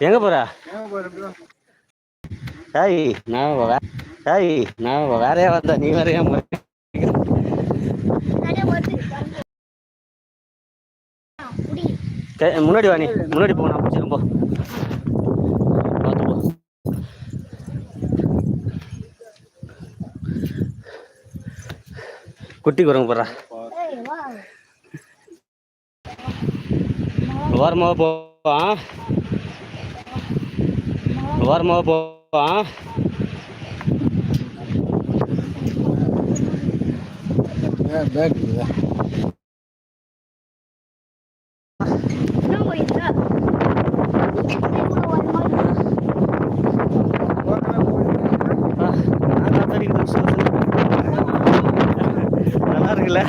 எங்க போற? ஏய் நான் ஏய் நான் வேறையா வந்தா நீ வேறையா முன்னாடி வா நீ முன்னாடி போ நான் பிடிச்சிரும் போ. பார்த்து போ குட்டி குரங்கு போடுறா ஓரமாக போ ஆ? ஓரமாக போ ஆ, நல்லா இருக்குல்ல?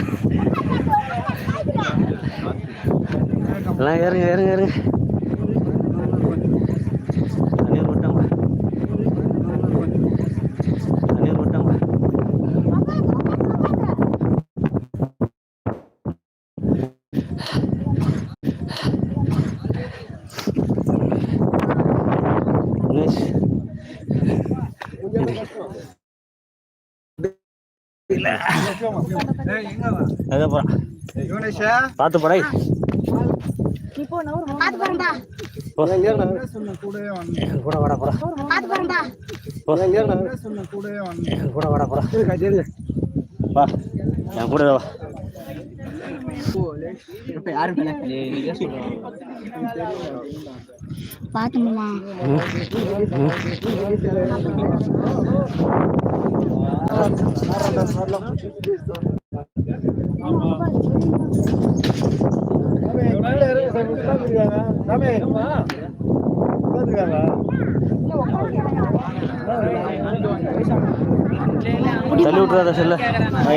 எல்லாம் இறங்க இறங்க ஏறுங்க. பார்த்து போடா. கூட வாடா போடா. போ. என் கூட வாடா வா என் கூட வா பாத்துமா தள்ளி விட்டுறாத செல்ல.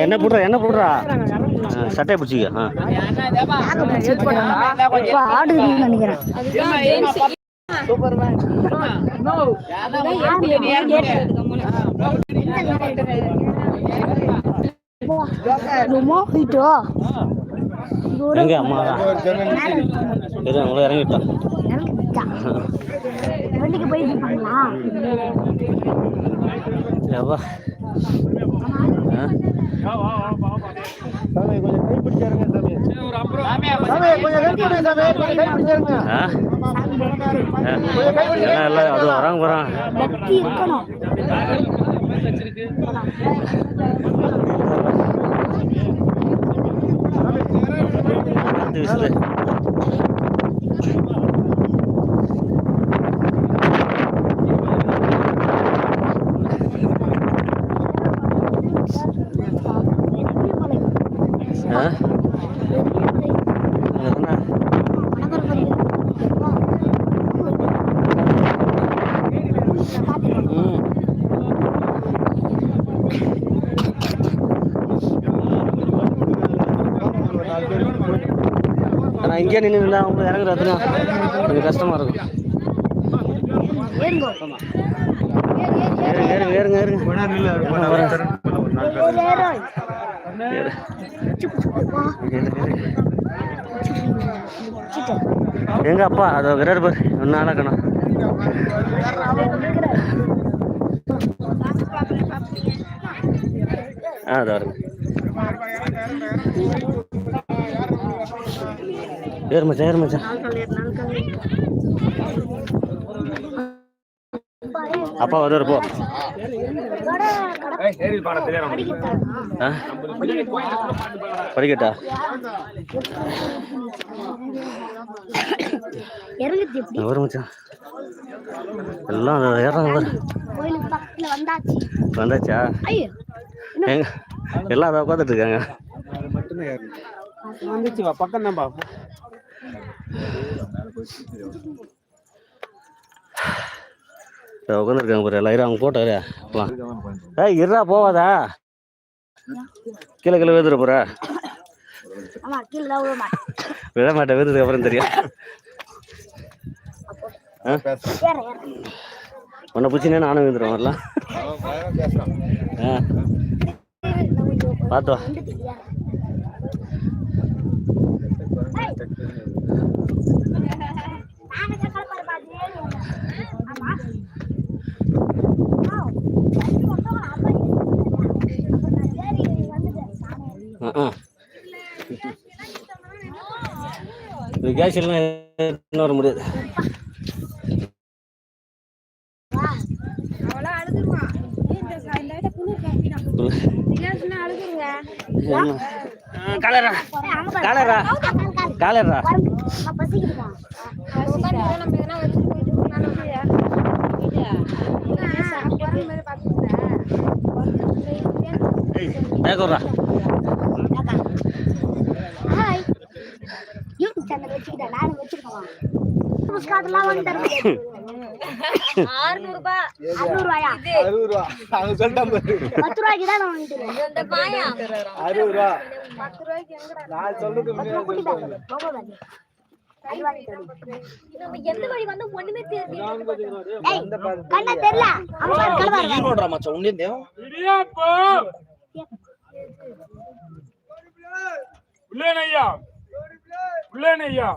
என்ன போடுறா என்ன போடுறா? சட்டையை பிடிச்சிக்க எங்க அம்மா இரு அவங்கள வண்டிக்கு போயிட்டு இருப்பாங்களா எல்லாம் அது வராங்க இருக்கணும். ஆனால் இங்கேயே நின்று அவங்க இறங்குறதுனா கொஞ்சம் கஷ்டமாக இருக்கும். ஏறுங்க ஏறுங்க ஏறுங்க ஏறுங்க. எங்க அப்பா அது விராட் பாரு ஒன்னும் ஆளாக்கணும் ஆ அது வருங்க ஏறு மச்சான் ஏறு மச்சான் அப்பா வருவார் போ. படிக்கட்டா? இறங்குது எப்படி? வரும் மச்சான். எல்லாம் ஏறாங்க வந்தாச்சு. எங்க? எல்லாம் அதை உட்காந்துட்டு இருக்காங்க பக்கம் தான் உட்காந்துருக்காங்க பாரு எல்லாரும் அவங்க போட்டாரு ஏய் இருடா போவாதா? கீழே கீழே வேதுற போற. விட மாட்டேன் வேதுறதுக்கு அப்புறம் தெரியும். உன்னை பிடிச்சினே நானும் வேந்துடுவேன் வரலாம். ஆ பார்த்து வா ஆ ஆ இது கேஸ் இல்லைன்னா வர முடியாது. அவளா அழுதுருவா இந்த ச- இந்த சேனல் வச்சுக்கிட்டேன் நானும் வாங்கி ரூபாய் அறுநூறு ரூபாயா அறுபது ரூபா பத்து ரூபாய்க்கு தான் வாங்கிட்டு இந்த பாயா. அறுபது ரூபா பத்து ரூபாய்க்கு எங்கடா நான் தேவம் உள்ளேனையா பிள்ளையா